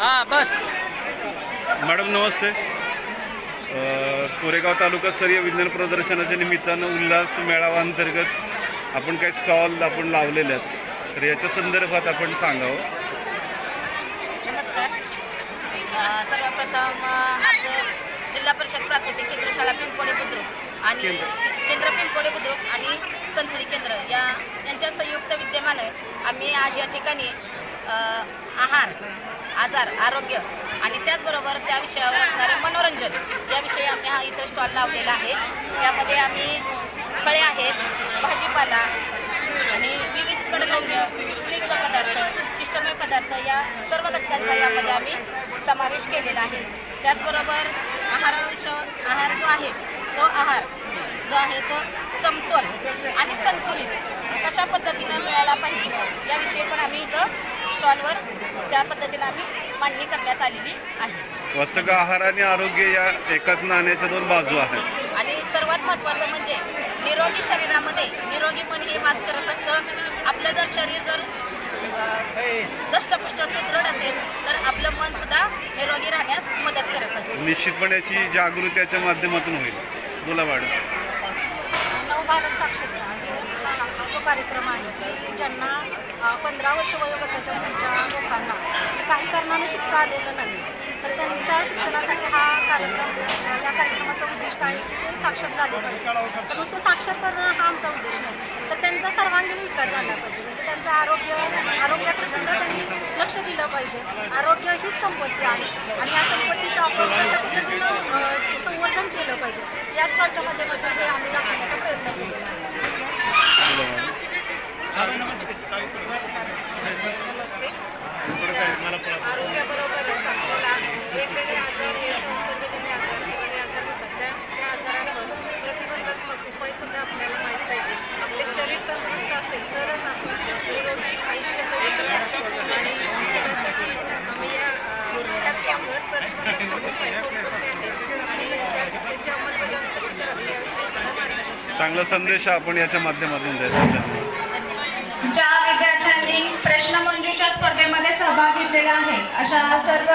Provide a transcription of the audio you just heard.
हा बस. मॅडम नमस्ते. कोरेगाव तालुका स्तरीय विज्ञान प्रदर्शनाच्या निमित्तानं उल्हास मेळावा अंतर्गत आपण काही स्टॉल आपण लावलेले आहेत. तर याच्या संदर्भात आपण सांगावं. नमस्कार. सर्वप्रथम आमचं जिल्हा परिषद प्राथमिक केंद्र शाळा पिंपोडे बुद्रुक आणि केंद्र. पिंपोडे बुद्रुक आणि चंचली केंद्र या यांच्या संयुक्त विद्यमानं आम्ही आज या ठिकाणी आहार आजार आरोग्य आणि त्याचबरोबर त्या विषयावर असणारे मनोरंजन याविषयी आम्ही हा इथं स्टॉल लावलेला आहे. त्यामध्ये आम्ही फळे आहेत भाजीपाला आणि विविध कडधान्य स्निग्ध पदार्थ पिष्टमय पदार्थ या सर्व घटकांचा यामध्ये आम्ही समावेश केलेला आहे. त्याचबरोबर आहाराविषय आहार जो आहे तो आहार जो आहे तो समतोल आणि संतुलित कशा पद्धतीनं मिळाला पाहिजे याविषयी पण आम्ही इथं स्टॉलवर त्या पद्धतीनं आम्ही मांडणी करण्यात आलेली आहे. वास्तविक आहार आणि आरोग्य या एकाच नाण्याच्या दोन बाजू आहेत. आणि सर्वात महत्त्वाचं म्हणजे निरोगी शरीरामध्ये निरोगी मन हे वास करत असतं. आपलं जर शरीर जर दष्टपुष्ट सुदृढ असेल तर आपलं मन सुद्धा निरोगी राहण्यास मदत करत असते. निश्चितपणे याची जागृती याच्या माध्यमातून होईल. बोला मॅडम नवभारत साक्षरता कार्यक्रम आहे. ज्यांना पंधरा वर्ष वयोगटाच्या मुलीच्या लोकांना काही कारणानं शिकता आलेलं नाही तर त्यांच्या शिक्षणासाठी हा कार्यक्रम या कार्यक्रमाचं उद्दिष्ट आहे की ते साक्षर झाले पाहिजे. तर नुसतं साक्षर करणं हा आमचा उद्देश नाही. तर त्यांचा सर्वांगीण विकास झाला पाहिजे. म्हणजे त्यांचं आरोग्य आरोग्याकडे सुद्धा त्यांनी लक्ष दिलं पाहिजे. आरोग्य हीच संपत्ती आहे. आणि या संपत्तीचं आपण कशा पद्धतीनं संवर्धन केलं पाहिजे. या स्टॉलच्या माध्यमातून हे आम्ही दाखवण्याचा प्रयत्न केला आहे बोला मॅडम आरोग्याबरोबरच आपल्याला वेगवेगळे आजार हे संसर्गजन्य आजार किंवा आजार होतात त्या त्या आजारांवर प्रतिबंधात्मक उपाय सुद्धा आपल्याला माहीत पाहिजे आपले शरीर तंदुरुस्त असेल तरच आपण निरोगी आयुष्य जगू शकतो आणि त्यासाठी आम्ही या अ, या स्टॉलवर प्रतिबंधात्मक उपाय कोणकोणते आहेत आणि त्या- त्याची अंमलबजावणी कशी करावी याविषयी सुद्धा मार्गदर्शन चांगला संदेश आपण याच्या माध्यमातून द्यायचा ज्या विद्यार्थ्यांनी प्रश्नमंजुषा स्पर्धेमध्ये सहभाग घेतलेला आहे अशा सर्व